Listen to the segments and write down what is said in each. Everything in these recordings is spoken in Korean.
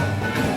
Bye.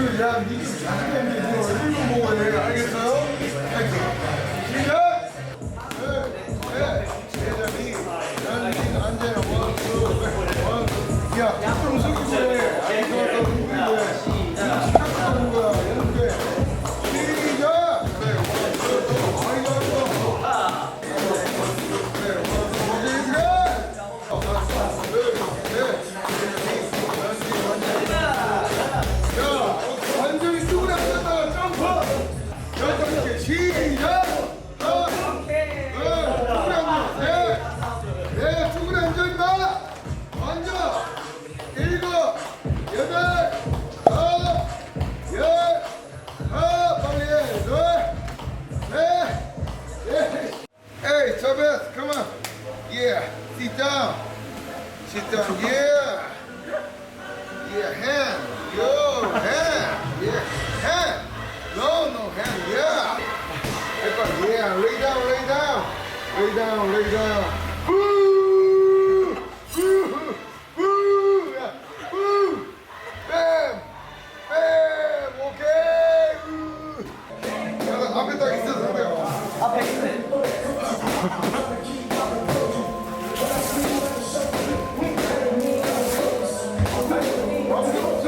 야, 니 자식이 니 얼굴 좀 보고 해. 알겠어요? 파이팅. Sit down. Yeah. Yeah, hand. Yo, hand. Yeah, hand. No, no, hand. Yeah. Everybody, yeah. Lay down, lay down. Lay down, lay down. Woo! Woo! Woo! Yeah. Woo! Bam! Bam! 오케이! 우! 야, 나 앞에 딱 있어, 상대가. 앞에 있네.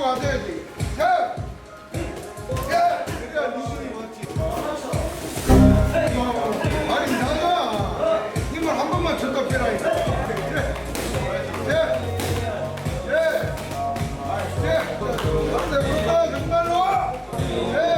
뒤로 가져야지. 야! 야! 그래야 미션이 맞지. 아니, 나가! 힘을 한 번만 쳤다 빼라니까. 그래. 예! 예! 예! 간다, 간다, 정말로! 예!